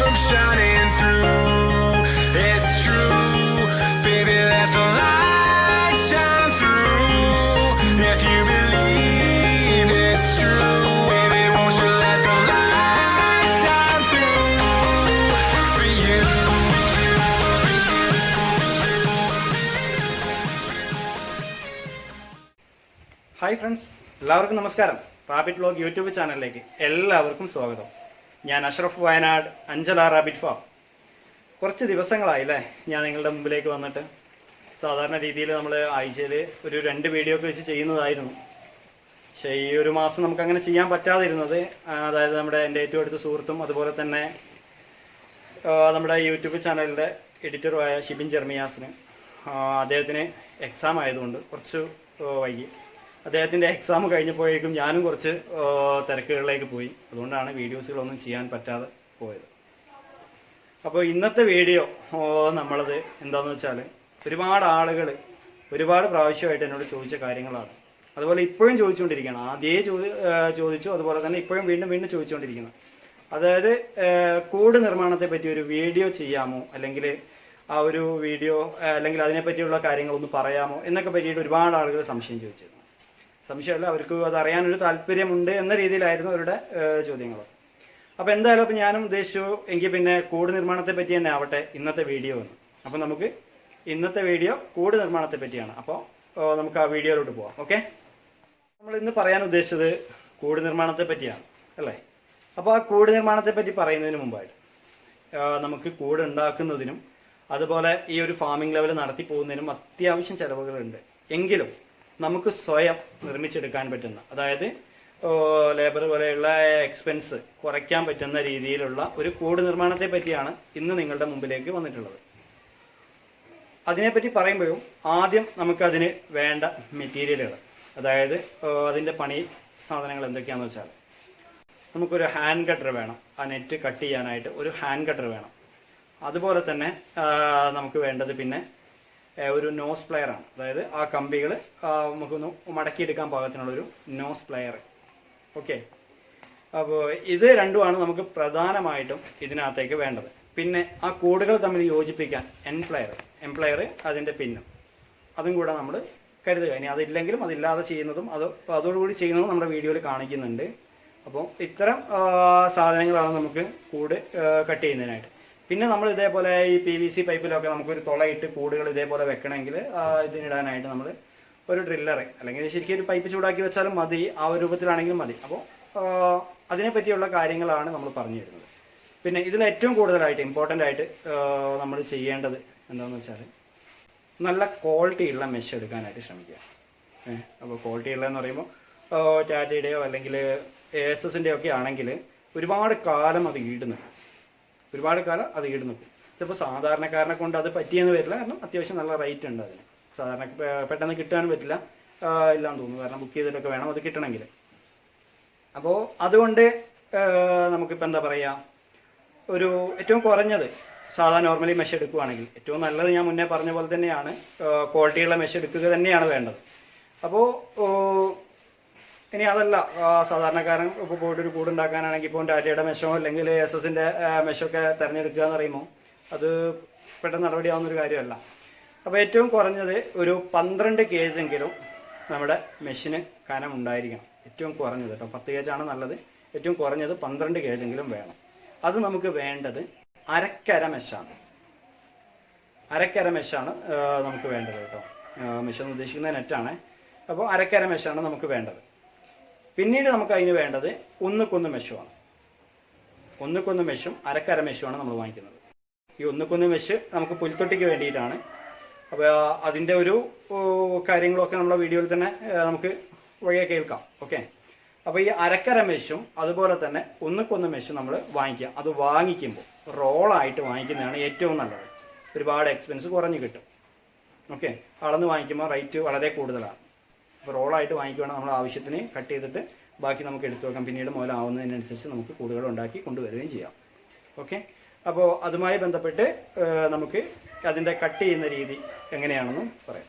shining through. It's true, baby. Let the light shine through. If you believe it's true, baby, won't you let the light shine through for you? Hi friends എല്ലാവർക്കും നമസ്കാരം rabbit blog YouTube ചാനലിലേക്ക് എല്ലാവർക്കും സ്വാഗതം ഞാൻ Ashraf Wayanad Anchala rabbit farm. കുറച്ച് ദിവസങ്ങളായില്ലേ ഞാൻ നിങ്ങളുടെ മുമ്പിലേക്ക് വന്നിട്ട്. സാധാരണ രീതിയിൽ നമ്മൾ ആഴ്ചയിൽ ഒരു രണ്ട് വീഡിയോ ഒക്കെ വെച്ച് ചെയ്യുന്നതായിരുന്നു. പക്ഷേ ഈ ഒരു മാസം നമുക്ക് അങ്ങനെ ചെയ്യാൻ പറ്റാതിരുന്നത് അതായത് നമ്മുടെ എന്റെ ഏറ്റവും അടുത്ത സുഹൃത്തും അതുപോലെ തന്നെ നമ്മുടെ യൂട്യൂബ് ചാനലിന്റെ എഡിറ്ററുമായ ഷിബിൻ ജെർമിയാസിന് അദ്ദേഹത്തിന് എക്സാം ആയതുകൊണ്ട് കുറച്ച് വൈകി. അദ്ദേഹത്തിന്റെ എക്സാം കഴിഞ്ഞപ്പോഴേക്കും ഞാനും കുറച്ച് തിരക്കുകളിലേക്ക് പോയി. അതുകൊണ്ടാണ് വീഡിയോസുകളൊന്നും ചെയ്യാൻ പറ്റാതെ പോയത്. അപ്പോൾ ഇന്നത്തെ വീഡിയോ നമ്മളത് എന്താണെന്ന് വെച്ചാൽ ഒരുപാട് ആളുകൾ ഒരുപാട് പ്രാവശ്യമായിട്ട് എന്നോട് ചോദിച്ച കാര്യങ്ങളാണ്. അതുപോലെ ഇപ്പോഴും ചോദിച്ചുകൊണ്ടിരിക്കുകയാണ്. ആദ്യമേ ചോദി ചോദിച്ചു അതുപോലെ തന്നെ ഇപ്പോഴും വീണ്ടും വീണ്ടും ചോദിച്ചുകൊണ്ടിരിക്കുന്നത് അതായത് കൂട് നിർമ്മാണത്തെ പറ്റി ഒരു വീഡിയോ ചെയ്യാമോ? അല്ലെങ്കിൽ ആ ഒരു വീഡിയോ അല്ലെങ്കിൽ അതിനെപ്പറ്റിയുള്ള കാര്യങ്ങളൊന്ന് പറയാമോ? എന്നൊക്കെ പറ്റിയിട്ട് ഒരുപാട് ആളുകൾ സംശയം ചോദിച്ചിരുന്നു. സംശയമല്ല അവർക്ക് അത് അറിയാനൊരു താല്പര്യമുണ്ട് എന്ന രീതിയിലായിരുന്നു അവരുടെ ചോദ്യങ്ങൾ അപ്പോൾ എന്തായാലും അപ്പോൾ ഞാനും ഉദ്ദേശിച്ചു എങ്കിൽ പിന്നെ കൂട് നിർമ്മാണത്തെ പറ്റി തന്നെ ആവട്ടെ ഇന്നത്തെ വീഡിയോ എന്ന്. അപ്പോൾ നമുക്ക് ഇന്നത്തെ വീഡിയോ കൂട് നിർമ്മാണത്തെ പറ്റിയാണ്. അപ്പോൾ നമുക്ക് ആ വീഡിയോയിലോട്ട് പോവാം. ഓക്കെ? നമ്മൾ ഇന്ന് പറയാൻ ഉദ്ദേശിച്ചത് കൂട് നിർമ്മാണത്തെ പറ്റിയാണ് അല്ലേ? അപ്പോൾ ആ കൂട് നിർമ്മാണത്തെ പറ്റി പറയുന്നതിന് മുമ്പായിട്ട് നമുക്ക് കൂട് ഉണ്ടാക്കുന്നതിനും അതുപോലെ ഈ ഒരു ഫാമിംഗ് ലെവൽ നടത്തി പോകുന്നതിനും അത്യാവശ്യം ചിലവുകളുണ്ട്. എങ്കിലും നമുക്ക് സ്വയം നിർമ്മിച്ചെടുക്കാൻ പറ്റുന്ന അതായത് ലേബർ പോലെയുള്ള എക്സ്പെൻസ് കുറയ്ക്കാൻ പറ്റുന്ന രീതിയിലുള്ള ഒരു കൂട് നിർമ്മാണത്തെ പറ്റിയാണ് ഇന്ന് നിങ്ങളുടെ മുമ്പിലേക്ക് വന്നിട്ടുള്ളത്. അതിനെപ്പറ്റി പറയുമ്പോഴും ആദ്യം നമുക്കതിന് വേണ്ട മെറ്റീരിയലുകൾ അതായത് അതിന്റെ പണി സാധനങ്ങൾ എന്തൊക്കെയാണെന്ന് വെച്ചാൽ നമുക്കൊരു ഹാൻഡ് കട്ടർ വേണം ആ നെറ്റ് കട്ട് ചെയ്യാനായിട്ട് ഒരു ഹാൻഡ് കട്ടർ വേണം. അതുപോലെ തന്നെ നമുക്ക് വേണ്ടത് പിന്നെ ഒരു നോസ് പ്ലെയർ ആണ്. അതായത് ആ കമ്പികൾ നമുക്കൊന്ന് മടക്കിയെടുക്കാൻ പാകത്തിനുള്ള ഒരു നോസ് പ്ലെയർ ഓക്കെ അപ്പോൾ ഇത് രണ്ടുമാണ് നമുക്ക് പ്രധാനമായിട്ടും ഇതിനകത്തേക്ക് വേണ്ടത്. പിന്നെ ആ കൂടുകൾ തമ്മിൽ യോജിപ്പിക്കാൻ എംപ്ലയർ എംപ്ലയർ അതിന്റെ പിന്നും. അതും കൂടെ നമ്മൾ കരുതുക. ഇനി അതില്ലെങ്കിലും അതില്ലാതെ ചെയ്യുന്നതും അത് അതോടുകൂടി ചെയ്യുന്നതും നമ്മുടെ വീഡിയോയിൽ കാണിക്കുന്നുണ്ട്. അപ്പോൾ ഇത്തരം സാധനങ്ങളാണ് നമുക്ക് കൂട് കട്ട് ചെയ്യുന്നതിനായിട്ട്. പിന്നെ നമ്മൾ ഇതേപോലെ ഈ പി വി സി പൈപ്പിലൊക്കെ നമുക്കൊരു തുളയിട്ട് കൂടുകൾ ഇതേപോലെ വെക്കണമെങ്കിൽ ഇതിനിടാനായിട്ട് നമ്മൾ ഒരു ഡ്രില്ലറ് അല്ലെങ്കിൽ ശരിക്കും ഒരു പൈപ്പ് ചൂടാക്കി വെച്ചാലും മതി ആ ഒരു രൂപത്തിലാണെങ്കിലും മതി. അപ്പോൾ അതിനെപ്പറ്റിയുള്ള കാര്യങ്ങളാണ് നമ്മൾ പറഞ്ഞു തരുന്നത് പിന്നെ ഇതിൽ ഏറ്റവും കൂടുതലായിട്ട് ഇമ്പോർട്ടന്റ് ആയിട്ട് നമ്മൾ ചെയ്യേണ്ടത് എന്താണെന്ന് വെച്ചാൽ നല്ല ക്വാളിറ്റി ഉള്ള മെഷ് എടുക്കാനായിട്ട് ശ്രമിക്കുക. ഏഹ് അപ്പോൾ ക്വാളിറ്റി ഉള്ളതെന്ന് പറയുമ്പോൾ ടാറ്റയുടെയോ അല്ലെങ്കിൽ എ എസ് എസിന്റെയോ ഒക്കെ ആണെങ്കിൽ ഒരുപാട് കാലം അത് ഈട് നിൽക്കും ഒരുപാട് കാലം അത് നിൽക്കും ചിലപ്പോൾ സാധാരണക്കാരനെ കൊണ്ട് അത് പറ്റിയെന്ന് വരില്ല. കാരണം അത്യാവശ്യം നല്ല റേറ്റ് ഉണ്ട് അതിന്. സാധാരണ പെട്ടെന്ന് കിട്ടാൻ പറ്റില്ല. ഇല്ലാന്ന് തോന്നുന്നു. കാരണം ബുക്ക് ചെയ്തിട്ടൊക്കെ വേണം അത് കിട്ടണമെങ്കിൽ. അപ്പോൾ അതുകൊണ്ട് നമുക്കിപ്പോൾ എന്താ പറയുക ഒരു ഏറ്റവും കുറഞ്ഞത് സാധാരണ നോർമലി മെഷ് എടുക്കുകയാണെങ്കിൽ ഏറ്റവും നല്ലത് ഞാൻ മുന്നേ പറഞ്ഞ പോലെ തന്നെയാണ് ക്വാളിറ്റിയുള്ള മെഷ് എടുക്കുക തന്നെയാണ് വേണ്ടത്. അപ്പോൾ ഇനി അതല്ല സാധാരണക്കാരൻ ഇപ്പോൾ പോയിട്ട് ഒരു കൂടുണ്ടാക്കാനാണെങ്കിൽ ഇപ്പോൾ ടാറ്റയുടെ മെഷോ അല്ലെങ്കിൽ എസ് എസിന്റെ മെഷോ ഒക്കെ തിരഞ്ഞെടുക്കുക എന്ന് പറയുമ്പോൾ അത് പെട്ടെന്ന് നടപടിയാവുന്ന ഒരു കാര്യമല്ല. അപ്പോൾ ഏറ്റവും കുറഞ്ഞത് ഒരു പന്ത്രണ്ട് കെ എങ്കിലും നമ്മുടെ മെഷീന് കനം ഉണ്ടായിരിക്കണം ഏറ്റവും കുറഞ്ഞത് കേട്ടോ പത്ത് കേജാണ് നല്ലത്. ഏറ്റവും കുറഞ്ഞത് പന്ത്രണ്ട് കേജെങ്കിലും വേണം. അത് നമുക്ക് വേണ്ടത് അരക്കര മെഷാണ്. അരക്കര മെഷാണ് നമുക്ക് വേണ്ടത് കേട്ടോ. മെഷ് എന്ന് ഉദ്ദേശിക്കുന്ന നെറ്റാണ്. അപ്പോൾ അരക്കര മെഷാണ് നമുക്ക് വേണ്ടത്. പിന്നീട് നമുക്ക് അതിന് വേണ്ടത് ഒന്നുക്കൊന്ന് മെഷുമാണ് ഒന്നുക്കൊന്ന് മെഷും അരക്കര മെഷുമാണ് നമ്മൾ വാങ്ങിക്കുന്നത്. ഈ ഒന്നുക്കൊന്ന് മെഷ് നമുക്ക് പുൽത്തൊട്ടിക്ക് വേണ്ടിയിട്ടാണ്. അപ്പോൾ അതിന്റെ ഒരു കാര്യങ്ങളൊക്കെ നമ്മുടെ വീഡിയോയിൽ തന്നെ നമുക്ക് വഴിയെ കേൾക്കാം. ഓക്കെ? അപ്പോൾ ഈ അരക്കര മെഷും അതുപോലെ തന്നെ ഒന്നുക്കൊന്ന് മെഷും നമ്മൾ വാങ്ങിക്കുക. അത് വാങ്ങിക്കുമ്പോൾ റോളായിട്ട് വാങ്ങിക്കുന്നതാണ് ഏറ്റവും നല്ലത്. ഒരുപാട് എക്സ്പെൻസ് കുറഞ്ഞ് കിട്ടും. ഓക്കെ? അളന്ന് വാങ്ങിക്കുമ്പോൾ റേറ്റ് വളരെ കൂടുതലാണ്. അപ്പോൾ റോളായിട്ട് വാങ്ങിക്കുകയാണ് നമ്മൾ ആവശ്യത്തിന് കട്ട് ചെയ്തിട്ട് ബാക്കി നമുക്ക് എടുത്തു വെക്കാം. പിന്നീട് മുതലാവുന്നതിനനുസരിച്ച് നമുക്ക് കൂടുകൾ ഉണ്ടാക്കി കൊണ്ടുവരികയും ചെയ്യാം. ഓക്കെ? അപ്പോൾ അതുമായി ബന്ധപ്പെട്ട് നമുക്ക് അതിന്റെ കട്ട് ചെയ്യുന്ന രീതി എങ്ങനെയാണെന്നും പറയാം.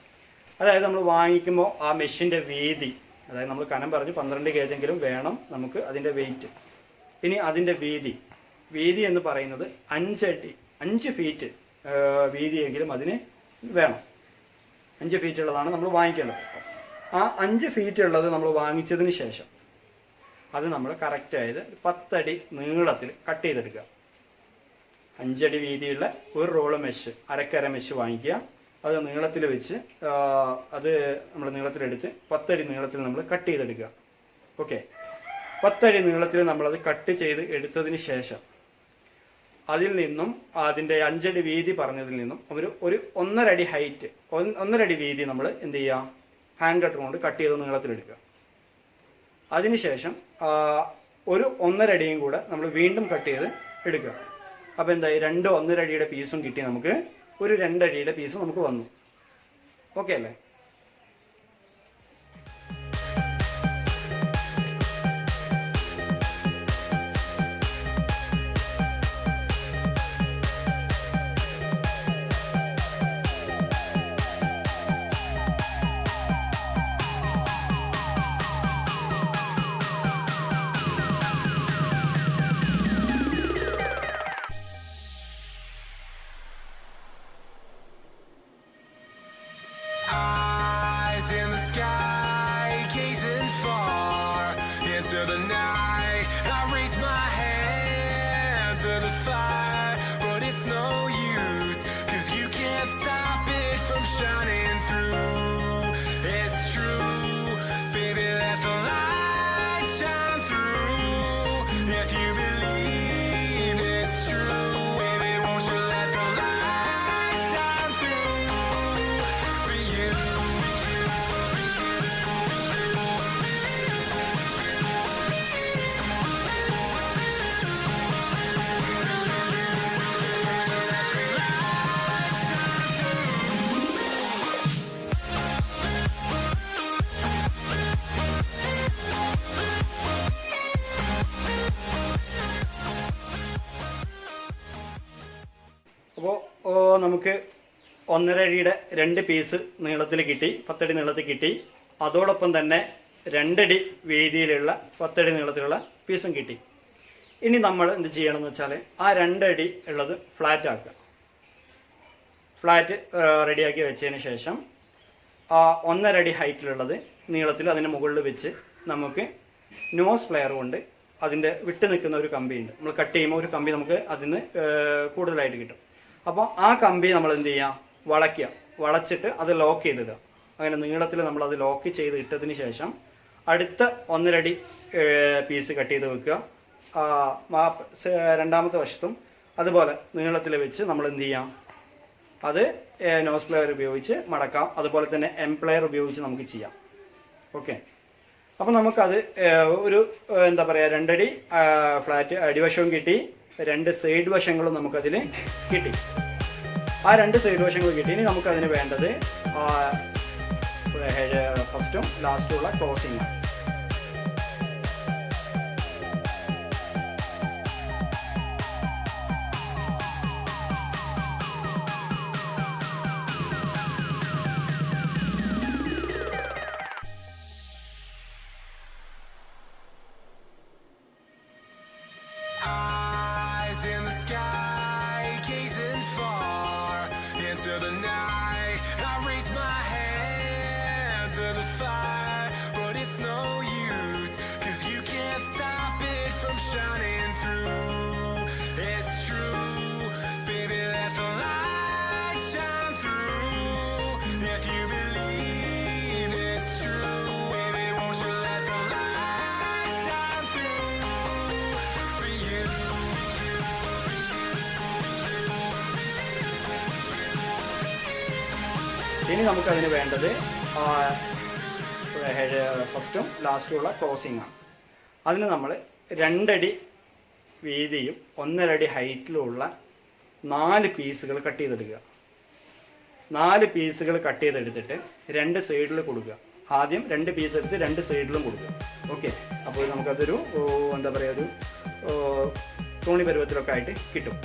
അതായത് നമ്മൾ വാങ്ങിക്കുമ്പോൾ ആ മെഷീന്റെ വീതി അതായത് നമ്മൾ കനം പറഞ്ഞു പന്ത്രണ്ട് കേജെങ്കിലും വേണം നമുക്ക് അതിന്റെ വെയിറ്റ് ഇനി അതിന്റെ വീതി. വീതി എന്ന് പറയുന്നത് അഞ്ചടി അഞ്ച് ഫീറ്റ് വീതിയെങ്കിലും അതിന് വേണം. അഞ്ച് ഫീറ്റ് ഉള്ളതാണ് നമ്മൾ വാങ്ങിക്കേണ്ടത്. ആ അഞ്ച് ഫീറ്റ് ഉള്ളത് നമ്മൾ വാങ്ങിച്ചതിന് ശേഷം അത് നമ്മൾ കറക്റ്റായത് പത്തടി നീളത്തിൽ കട്ട് ചെയ്തെടുക്കുക. അഞ്ചടി വീതിയുള്ള ഒരു റോൾ മെഷ് അരക്കര മെഷ് വാങ്ങിക്കുക. അത് നീളത്തിൽ വെച്ച് അത് നമ്മൾ നീളത്തിലെടുത്ത് പത്തടി നീളത്തിൽ നമ്മൾ കട്ട് ചെയ്തെടുക്കുക. ഓക്കെ പത്തടി നീളത്തിൽ നമ്മളത് കട്ട് ചെയ്ത് എടുത്തതിന് ശേഷം അതിൽ നിന്നും അതിന്റെ അഞ്ചടി വീതി പറഞ്ഞതിൽ നിന്നും ഒരു ഒരു ഒന്നരടി ഹൈറ്റ് ഒന്നരടി വീതി നമ്മൾ എന്ത് ചെയ്യുക? ഹാൻഡ് കട്ടർ കൊണ്ട് കട്ട് ചെയ്ത് നീളത്തിലെടുക്കുക അതിനുശേഷം ഒരു ഒന്നര അടിയും കൂടെ നമ്മൾ വീണ്ടും കട്ട് ചെയ്ത് എടുക്കുക. അപ്പോൾ എന്തായി? രണ്ട് ഒന്നര അടിയുടെ പീസും കിട്ടി നമുക്ക്. ഒരു രണ്ടടിയുടെ പീസും നമുക്ക് വന്നു. ഓക്കെ അല്ലേ? ഒന്നര അടിയുടെ രണ്ട് പീസ് നീളത്തിൽ കിട്ടി പത്തടി നീളത്തിൽ കിട്ടി. അതോടൊപ്പം തന്നെ രണ്ടടി വീതിയിലുള്ള പത്തടി നീളത്തിലുള്ള പീസും കിട്ടി. ഇനി നമ്മൾ എന്ത് ചെയ്യണമെന്ന് വെച്ചാൽ ആ രണ്ടടി ഉള്ളത് ഫ്ലാറ്റ് ആക്കുക. ഫ്ലാറ്റ് റെഡിയാക്കി വെച്ചതിന് ശേഷം ആ ഒന്നര അടി ഹൈറ്റിലുള്ളത് നീളത്തിൽ അതിന് മുകളിൽ വെച്ച് നമുക്ക് നോസ് പ്ലെയർ കൊണ്ട് അതിന്റെ വിട്ട് നിൽക്കുന്ന ഒരു കമ്പിയുണ്ട് നമ്മൾ കട്ട് ചെയ്യുമ്പോൾ ഒരു കമ്പി നമുക്ക് അതിന് കൂടുതലായിട്ട് കിട്ടും. അപ്പോൾ ആ കമ്പി നമ്മൾ എന്ത് ചെയ്യുക? വളയ്ക്കുക. വളച്ചിട്ട് അത് ലോക്ക് ചെയ്തിടുക. അങ്ങനെ നീളത്തിൽ നമ്മൾ അത് ലോക്ക് ചെയ്ത് ഇട്ടതിന് ശേഷം അടുത്ത ഒന്നരടി പീസ് കട്ട് ചെയ്ത് വെക്കുക. രണ്ടാമത്തെ വശത്തും അതുപോലെ നീളത്തിൽ വെച്ച് നമ്മൾ എന്ത് ചെയ്യാം? അത് നോസ് പ്ലെയർ ഉപയോഗിച്ച് മടക്കാം. അതുപോലെ തന്നെ എം പ്ലെയർ ഉപയോഗിച്ച് നമുക്ക് ചെയ്യാം. ഓക്കെ അപ്പോൾ നമുക്കത് ഒരു എന്താ പറയുക രണ്ടടി ഫ്ലാറ്റ് അടിവശവും കിട്ടി. രണ്ട് സൈഡ് വശങ്ങളും നമുക്കതിൽ കിട്ടി. ആ രണ്ട് സൈഡ് വശങ്ങൾ കിട്ടി. ഇനി നമുക്ക് അതിന് വേണ്ടത് ഫസ്റ്റും ലാസ്റ്റും ഉള്ള ക്ലോസിംഗ് ആണ്. Into the night. I raise my hand to the fire, ഇനി നമുക്കതിന് വേണ്ടത് ഫസ്റ്റും ലാസ്റ്റുമുള്ള ക്ലോസിംഗ് ആണ്. അതിന് നമ്മൾ രണ്ടടി വീതിയും ഒന്നരടി ഹൈറ്റിലുമുള്ള നാല് പീസുകൾ കട്ട് ചെയ്തെടുക്കുക. നാല് പീസുകൾ കട്ട് ചെയ്തെടുത്തിട്ട് രണ്ട് സൈഡിൽ കൊടുക്കുക. ആദ്യം രണ്ട് പീസ് എടുത്ത് രണ്ട് സൈഡിലും കൊടുക്കുക. ഓക്കെ. അപ്പോൾ നമുക്കതൊരു എന്താ പറയുക ഒരു തോണി പരുവത്തിലൊക്കെ ആയിട്ട് കിട്ടും.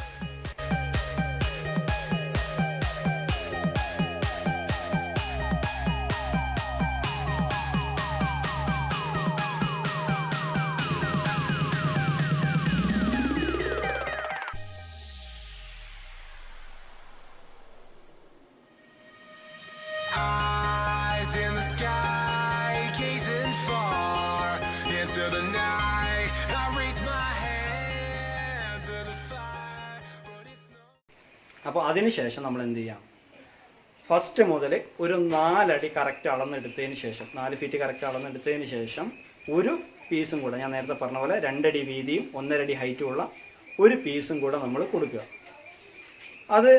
Eyes in the sky, gazing far into the night. I raise my hand to the fire, but it's no. അപ്പോൾ അതിനുശേഷം നമ്മൾ എന്ത് ചെയ്യാം ഫസ്റ്റ് മുതൽ ഒരു നാലടി കറക്റ്റ് അളന്നെടുത്തതിന് ശേഷം നാല് ഫീറ്റ് കറക്റ്റ് അളന്നെടുത്തതിന് ശേഷം ഒരു പീസും കൂടെ ഞാൻ നേരത്തെ പറഞ്ഞ പോലെ രണ്ടടി വീതിയും ഒന്നരടി ഹൈറ്റും ഉള്ള ഒരു പീസും കൂടെ നമ്മൾ കൊടുക്കുക അത്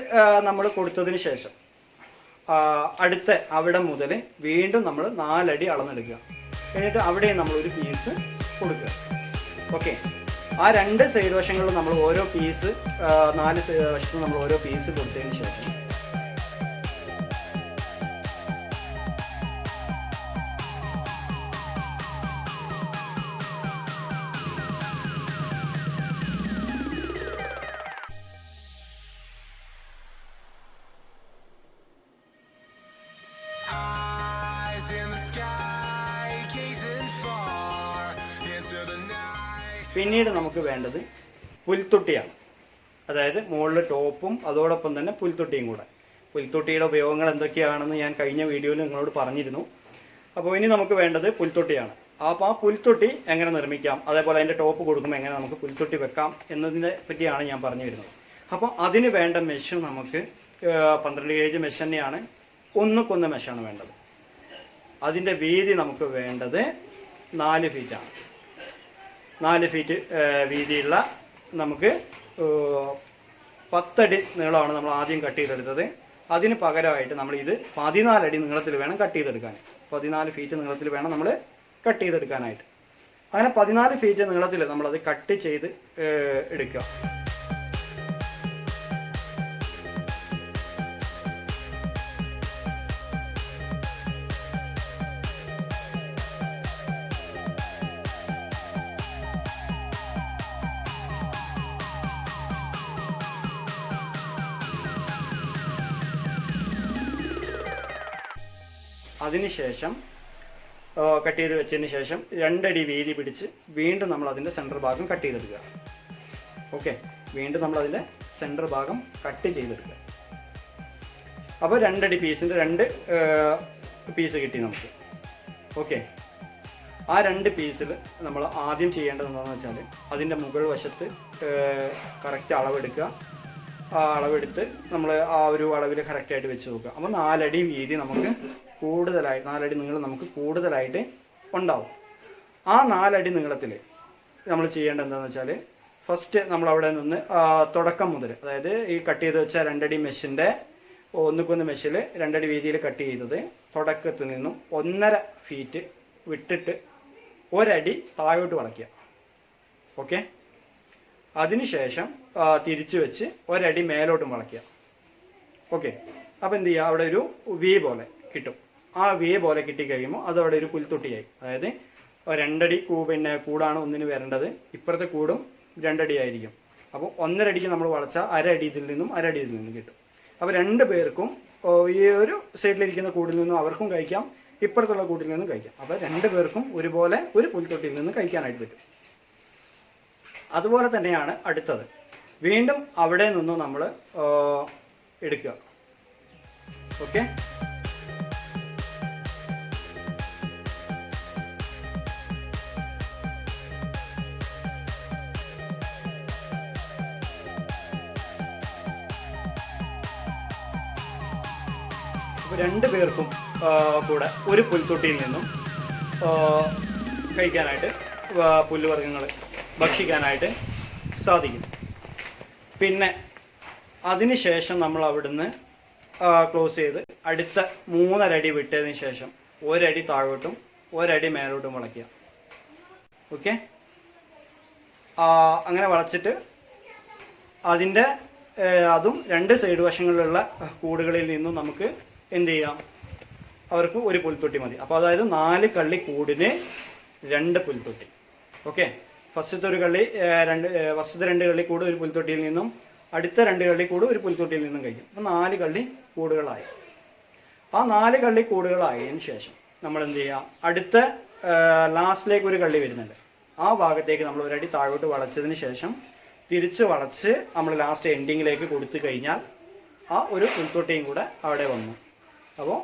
നമ്മൾ കൊടുത്തതിന് ശേഷം അടുത്ത അവിടെ മുതൽ വീണ്ടും നമ്മൾ നാലടി അളന്നെടുക്കുക. എന്നിട്ട് അവിടെയും നമ്മൾ ഒരു പീസ് കൊടുക്കുക. ഓക്കെ ആ രണ്ട് സൈഡ് വശങ്ങളിലും നമ്മൾ ഓരോ പീസ് നാല് വശത്തും നമ്മൾ ഓരോ പീസ് കൊടുത്തതിന് ശേഷം നമുക്ക് വേണ്ടത് പുൽത്തൊട്ടിയാണ്. അതായത് മുകളിൽ ടോപ്പും അതോടൊപ്പം തന്നെ പുൽത്തൊട്ടിയും കൂടെ. പുൽത്തൊട്ടിയുടെ ഉപയോഗങ്ങൾ എന്തൊക്കെയാണെന്ന് ഞാൻ കഴിഞ്ഞ വീഡിയോയിൽ നിങ്ങളോട് പറഞ്ഞിരുന്നു. അപ്പോൾ ഇനി നമുക്ക് വേണ്ടത് പുൽത്തൊട്ടിയാണ്. അപ്പോൾ ആ പുൽത്തൊട്ടി എങ്ങനെ നിർമ്മിക്കാം? അതേപോലെ അതിന്റെ ടോപ്പ് കൊടുക്കുമ്പോൾ എങ്ങനെ നമുക്ക് പുൽത്തൊട്ടി വെക്കാം എന്നതിനെ പറ്റിയാണ് ഞാൻ പറഞ്ഞു വരുന്നത് അപ്പോൾ അതിന് വേണ്ട മെഷ് നമുക്ക് പന്ത്രണ്ട് പന്ത്രണ്ട് ജി മെഷ് തന്നെയാണ്. ഒന്നുക്കൊന്ന് മെഷാണ് വേണ്ടത്. അതിന്റെ വീതി നമുക്ക് വേണ്ടത് നാല് ഫീറ്റാണ് നാല് ഫീറ്റ് വീതിയുള്ള നമുക്ക് പത്തടി നീളമാണ് നമ്മൾ ആദ്യം കട്ട് ചെയ്തെടുത്തത്. അതിന് പകരമായിട്ട് നമ്മൾ ഇത് പതിനാലടി നീളത്തിൽ വേണം കട്ട് ചെയ്തെടുക്കാൻ. പതിനാല് ഫീറ്റ് നീളത്തിൽ വേണം നമ്മൾ കട്ട് ചെയ്തെടുക്കാനായിട്ട്. അങ്ങനെ പതിനാല് ഫീറ്റ് നീളത്തിൽ നമ്മളത് കട്ട് ചെയ്ത് എടുക്കുക. അതിനുശേഷം കട്ട് ചെയ്ത് വെച്ചതിന് ശേഷം രണ്ടടി വീതി പിടിച്ച് വീണ്ടും നമ്മൾ അതിന്റെ സെന്റർ ഭാഗം കട്ട് ചെയ്തെടുക്കുക. ഓക്കെ വീണ്ടും നമ്മൾ അതിന്റെ സെന്റർ ഭാഗം കട്ട് ചെയ്തെടുക്കുക. അപ്പോൾ രണ്ടടി പീസിന്റെ രണ്ട് പീസ് കിട്ടി നമുക്ക്. ഓക്കെ ആ രണ്ട് പീസിൽ നമ്മൾ ആദ്യം ചെയ്യേണ്ടത് എന്താണെന്ന് വെച്ചാൽ അതിന്റെ മുകൾ വശത്ത് കറക്റ്റ് അളവെടുക്കുക. ആ അളവെടുത്ത് നമ്മൾ ആ ഒരു അളവിൽ കറക്റ്റായിട്ട് വെച്ച് നോക്കുക. അപ്പോൾ നാലടി വീതി നമുക്ക് കൂടുതലായി നാലടി നീളം നമുക്ക് കൂടുതലായിട്ട് ഉണ്ടാവും. ആ നാലടി നീളത്തിൽ നമ്മൾ ചെയ്യേണ്ടത് എന്താണെന്ന് വെച്ചാൽ ഫസ്റ്റ് നമ്മൾ അവിടെ നിന്ന് തുടക്കം മുതൽ അതായത് ഈ കട്ട് ചെയ്ത് വെച്ച രണ്ടടി മെഷിന്റെ ഒന്നുക്കൊന്ന് മെഷിൽ രണ്ടടി വീതിയിൽ കട്ട് ചെയ്തത് തുടക്കത്തിൽ നിന്നും ഒന്നര ഫീറ്റ് വിട്ടിട്ട് ഒരടി താഴോട്ട് വളയ്ക്കുക. ഓക്കെ അതിനുശേഷം ശേഷം തിരിച്ചു വെച്ച് ഒരടി മേലോട്ടും വളയ്ക്കുക. ഓക്കെ അപ്പം എന്ത് ചെയ്യുക? അവിടെ ഒരു വി പോലെ കിട്ടും. ആ വേ പോലെ കിട്ടിക്കഴിയുമ്പോൾ അത് അവിടെ ഒരു പുൽത്തൊട്ടിയായി. അതായത് രണ്ടടി കൂ പിന്നെ കൂടാണ് ഒന്നിന് വരേണ്ടത്. ഇപ്പുറത്തെ കൂടും രണ്ടടി ആയിരിക്കും. അപ്പോൾ ഒന്നരടിക്ക് നമ്മൾ വളച്ചാൽ അരടി ഇതിൽ നിന്നും അരടി ഇതിൽ നിന്നും കിട്ടും. അപ്പോൾ രണ്ട് പേർക്കും ഈ ഒരു സൈഡിലിരിക്കുന്ന കൂടിൽ നിന്നും അവർക്കും കഴിക്കാം ഇപ്പുറത്തുള്ള കൂട്ടിൽ നിന്നും കഴിക്കാം. അപ്പോൾ രണ്ട് പേർക്കും ഒരുപോലെ ഒരു പുൽത്തൊട്ടിയിൽ നിന്ന് കഴിക്കാനായിട്ട് പറ്റും. അതുപോലെ തന്നെയാണ് അടുത്തത്. വീണ്ടും അവിടെ നിന്നും നമ്മൾ എടുക്കുക. ഓക്കെ? രണ്ട് പേർക്കും കൂടെ ഒരു പുൽത്തൊട്ടിയിൽ നിന്നും കഴിക്കാനായിട്ട് പുല്ലുവർഗങ്ങൾ ഭക്ഷിക്കാനായിട്ട് സാധിക്കും. പിന്നെ അതിനുശേഷം നമ്മൾ അവിടുന്ന് ക്ലോസ് ചെയ്ത് അടുത്ത മൂന്നരടി വിട്ടതിന് ശേഷം ഒരടി താഴോട്ടും ഒരടി മേലോട്ടും വളയ്ക്കുക. ഓക്കെ അങ്ങനെ വളച്ചിട്ട് അതിന്റെ അതും രണ്ട് സൈഡ് വശങ്ങളിലുള്ള കൂടുകളിൽ നിന്നും നമുക്ക് എന്ത് ചെയ്യാം? അവർക്ക് ഒരു പുൽത്തൊട്ടി മതി. അപ്പോൾ അതായത് നാല് കള്ളി കൂടിന് രണ്ട് പുൽത്തൊട്ടി. ഓക്കെ? ഫസ്റ്റത്തെ ഒരു കള്ളി രണ്ട് ഫസ്റ്റത്തെ രണ്ട് കള്ളി കൂട് ഒരു പുൽത്തൊട്ടിയിൽ നിന്നും അടുത്ത രണ്ട് കള്ളി കൂട് ഒരു പുൽത്തൊട്ടിയിൽ നിന്നും കഴിക്കും. അപ്പോൾ നാല് കള്ളി കൂടുകളായി. ആ നാല് കള്ളി കൂടുകളായതിന് ശേഷം നമ്മൾ എന്ത് ചെയ്യുക അടുത്ത ലാസ്റ്റിലേക്ക് ഒരു കള്ളി വരുന്നുണ്ട്. ആ ഭാഗത്തേക്ക് നമ്മൾ ഒരടി താഴോട്ട് വളച്ചതിന് ശേഷം തിരിച്ച് വളച്ച് നമ്മൾ ലാസ്റ്റ് എൻഡിങ്ങിലേക്ക് കൊടുത്തു കഴിഞ്ഞാൽ ആ ഒരു പുൽത്തൊട്ടിയും കൂടെ അവിടെ വന്നു. അപ്പോൾ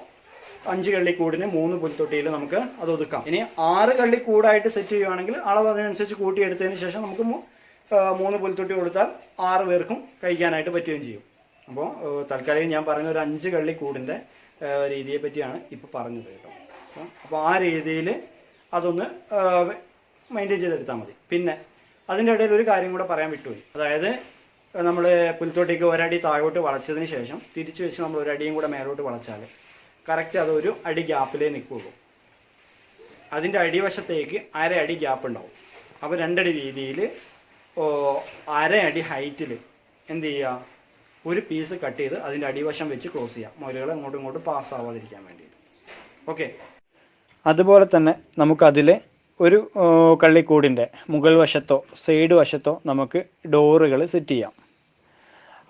അഞ്ച് കള്ളിക്കൂടിന് മൂന്ന് പുൽത്തൊട്ടിയിൽ നമുക്ക് അത് ഒതുക്കാം. ഇനി ആറ് കള്ളിക്കൂടായിട്ട് സെറ്റ് ചെയ്യുവാണെങ്കിൽ അളവ് അതിനനുസരിച്ച് കൂട്ടിയെടുത്തതിന് ശേഷം നമുക്ക് മൂന്ന് പുൽത്തൊട്ടി കൊടുത്താൽ ആറ് പേർക്കും കഴിക്കാനായിട്ട് പറ്റുകയും ചെയ്യും. അപ്പോൾ തൽക്കാലം ഞാൻ പറഞ്ഞ ഒരു അഞ്ച് കള്ളിക്കൂടിന്റെ രീതിയെ പറ്റിയാണ് ഇപ്പോൾ പറഞ്ഞത് കേട്ടോ. അപ്പോൾ ആ രീതിയിൽ അതൊന്ന് മെയിന്റെയിൻ ചെയ്തെടുത്താൽ മതി. പിന്നെ അതിന്റെ ഇടയിൽ ഒരു കാര്യം കൂടെ പറയാൻ വിട്ടുപോയി. അതായത് നമ്മൾ പുൽത്തൊട്ടിക്ക് ഒരടി താഴോട്ട് വളച്ചതിന് ശേഷം തിരിച്ചു വെച്ച് നമ്മൾ ഒരടിയും കൂടെ മേലോട്ട് വളച്ചാൽ കറക്റ്റ് അത് ഒരു അടി ഗ്യാപ്പിലേ നിൽക്കുള്ളൂ. അതിന്റെ അടിവശത്തേക്ക് അര അടി ഗ്യാപ്പ് ഉണ്ടാവും അപ്പോൾ രണ്ടടി വീതിയിൽ അര അടി ഹൈറ്റിൽ എന്ത് ചെയ്യുക? ഒരു പീസ് കട്ട് ചെയ്ത് അതിന്റെ അടിവശം വെച്ച് ക്ലോസ് ചെയ്യാം മുരകൾ അങ്ങോട്ടും ഇങ്ങോട്ടും പാസ് ആവാതിരിക്കാൻ വേണ്ടിയിട്ട്. ഓക്കെ അതുപോലെ തന്നെ നമുക്കതിൽ ഒരു കള്ളിക്കൂടിന്റെ മുകൾ വശത്തോ സൈഡ് വശത്തോ നമുക്ക് ഡോറുകൾ സെറ്റ് ചെയ്യാം.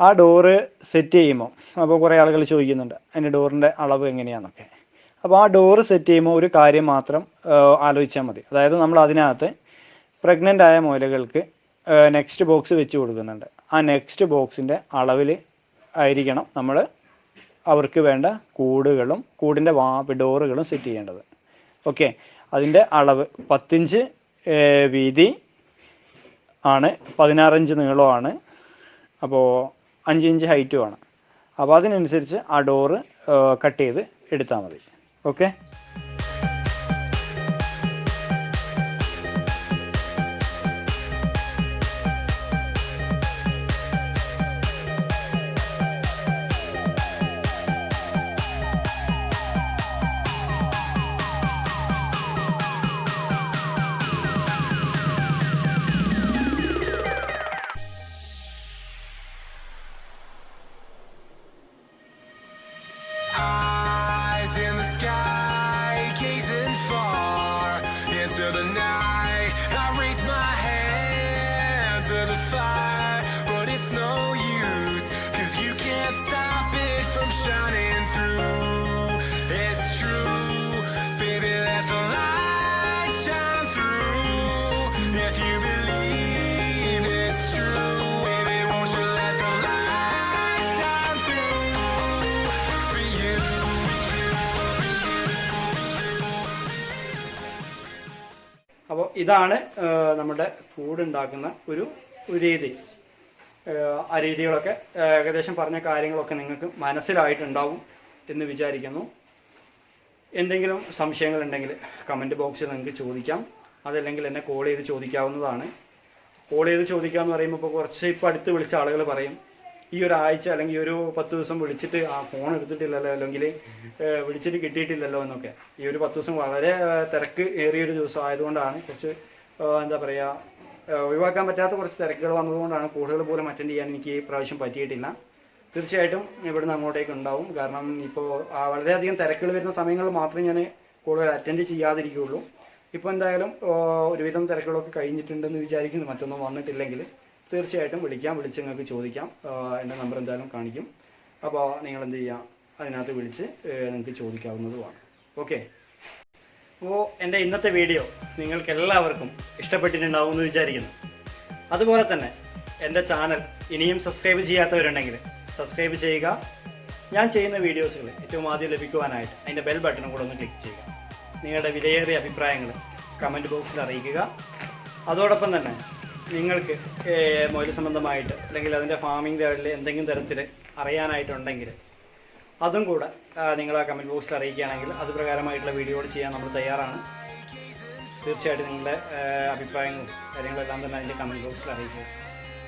ആ ഡോറ് സെറ്റ് ചെയ്യുമ്പോൾ അപ്പോൾ കുറേ ആളുകൾ ചോദിക്കുന്നുണ്ട് അതിന്റെ ഡോറിന്റെ അളവ് എങ്ങനെയാണെന്നൊക്കെ അപ്പോൾ ആ ഡോറ് സെറ്റ് ചെയ്യുമ്പോൾ ഒരു കാര്യം മാത്രം ആലോചിച്ചാൽ മതി. അതായത് നമ്മൾ അതിനകത്ത് പ്രഗ്നന്റ് ആയ മുയലുകൾക്ക് നെക്സ്റ്റ് ബോക്സ് വെച്ച് കൊടുക്കുന്നുണ്ട്. ആ നെക്സ്റ്റ് ബോക്സിന്റെ അളവിൽ ആയിരിക്കണം നമ്മൾ അവർക്ക് വേണ്ട കൂടുകളും കൂടിന്റെ വാ ഡോറുകളും സെറ്റ് ചെയ്യേണ്ടത്. ഓക്കെ? അതിന്റെ അളവ് പത്തിഞ്ച് വീതി ആണ് പതിനാറഞ്ച് നീളമാണ്. അപ്പോൾ അഞ്ച് ഇഞ്ച് ഹൈറ്റുമാണ് അപ്പോൾ അതിനനുസരിച്ച് ആ ഡോറ് കട്ട് ചെയ്ത് എടുത്താൽ മതി. ഓക്കെ അപ്പോൾ ഇതാണ് നമ്മുടെ ഫുഡ് ഉണ്ടാക്കുന്ന ഒരു രീതി. ആ, രീതികളൊക്കെ ഏകദേശം പറഞ്ഞ കാര്യങ്ങളൊക്കെ നിങ്ങൾക്ക് മനസ്സിലായിട്ടുണ്ടാവും എന്ന് വിചാരിക്കുന്നു. എന്തെങ്കിലും സംശയങ്ങളുണ്ടെങ്കിൽ കമന്റ് ബോക്സിൽ നിങ്ങൾക്ക് ചോദിക്കാം. അതല്ലെങ്കിൽ എന്നെ കോൾ ചെയ്ത് ചോദിക്കാവുന്നതാണ്. കോൾ ചെയ്ത് ചോദിക്കുക എന്ന് പറയുമ്പോൾ ഇപ്പോൾ കുറച്ച് ഇപ്പോൾ അടുത്ത് വിളിച്ച ആളുകൾ പറയും ഈ ഒരു ആഴ്ച അല്ലെങ്കിൽ ഒരു പത്ത് ദിവസം വിളിച്ചിട്ട് ആ ഫോൺ എടുത്തിട്ടില്ലല്ലോ അല്ലെങ്കിൽ വിളിച്ചിട്ട് കിട്ടിയിട്ടില്ലല്ലോ എന്നൊക്കെ. ഈ ഒരു പത്ത് ദിവസം വളരെ തിരക്ക് ഏറിയൊരു ദിവസം ആയതുകൊണ്ടാണ് കുറച്ച് എന്താ പറയുക ഒഴിവാക്കാൻ പറ്റാത്ത കുറച്ച് തിരക്കുകൾ വന്നതുകൊണ്ടാണ് കൂടുതൽ പോലും അറ്റൻഡ് ചെയ്യാൻ എനിക്ക് ഈ പ്രാവശ്യം പറ്റിയിട്ടില്ല. തീർച്ചയായിട്ടും ഇവിടുന്ന് അങ്ങോട്ടേക്ക് ഉണ്ടാവും. കാരണം ഇപ്പോൾ വളരെയധികം തിരക്കുകൾ വരുന്ന സമയങ്ങളിൽ മാത്രമേ ഞാൻ കൂടുതൽ അറ്റൻഡ് ചെയ്യാതിരിക്കുകയുള്ളൂ. ഇപ്പോൾ എന്തായാലും ഒരുവിധം തിരക്കുകളൊക്കെ കഴിഞ്ഞിട്ടുണ്ടെന്ന് വിചാരിക്കുന്നു. മറ്റൊന്നും വന്നിട്ടില്ലെങ്കിൽ. തീർച്ചയായിട്ടും വിളിക്കാം വിളിച്ച് നിങ്ങൾക്ക് ചോദിക്കാം. എന്റെ നമ്പർ എന്തായാലും കാണിക്കും. അപ്പോൾ നിങ്ങൾ എന്ത് ചെയ്യുക അതിനകത്ത് വിളിച്ച് നിങ്ങൾക്ക് ചോദിക്കാവുന്നതുമാണ്. ഓക്കെ? അപ്പോൾ എന്റെ ഇന്നത്തെ വീഡിയോ നിങ്ങൾക്ക് എല്ലാവർക്കും ഇഷ്ടപ്പെട്ടിട്ടുണ്ടാവും എന്ന് വിചാരിക്കുന്നു. അതുപോലെ തന്നെ എന്റെ ചാനൽ ഇനിയും സബ്സ്ക്രൈബ് ചെയ്യാത്തവരുണ്ടെങ്കിൽ സബ്സ്ക്രൈബ് ചെയ്യുക. ഞാൻ ചെയ്യുന്ന വീഡിയോസുകൾ ഏറ്റവും ആദ്യം ലഭിക്കുവാനായിട്ട് അതിന്റെ ബെൽ ബട്ടണും കൂടെ ഒന്ന് ക്ലിക്ക് ചെയ്യുക. നിങ്ങളുടെ വിലയേറിയ അഭിപ്രായങ്ങൾ കമന്റ് ബോക്സിൽ അറിയിക്കുക. അതോടൊപ്പം തന്നെ നിങ്ങൾക്ക് മുയൽ സംബന്ധമായിട്ട് അല്ലെങ്കിൽ അതിന്റെ ഫാമിംഗ് ലെവലിൽ എന്തെങ്കിലും തരത്തിൽ അറിയാനായിട്ടുണ്ടെങ്കിൽ അതും കൂടെ നിങ്ങൾ ആ കമന്റ് ബോക്സിൽ അറിയിക്കുകയാണെങ്കിൽ അത് പ്രകാരമായിട്ടുള്ള വീഡിയോകൾ ചെയ്യാൻ നമ്മൾ തയ്യാറാണ്. തീർച്ചയായിട്ടും നിങ്ങളുടെ അഭിപ്രായങ്ങളും കാര്യങ്ങളെല്ലാം തന്നെ അതിന്റെ കമന്റ് ബോക്സിൽ അറിയിക്കുക.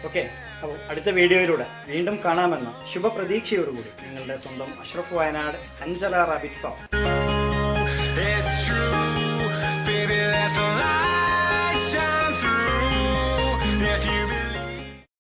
ഓക്കെ അപ്പോൾ അടുത്ത വീഡിയോയിലൂടെ വീണ്ടും കാണാമെന്ന ശുഭപ്രതീക്ഷയോടുകൂടി നിങ്ങളുടെ സ്വന്തം അഷ്റഫ് വയനാട് അഞ്ചല റാബിറ്റ് ഫാം.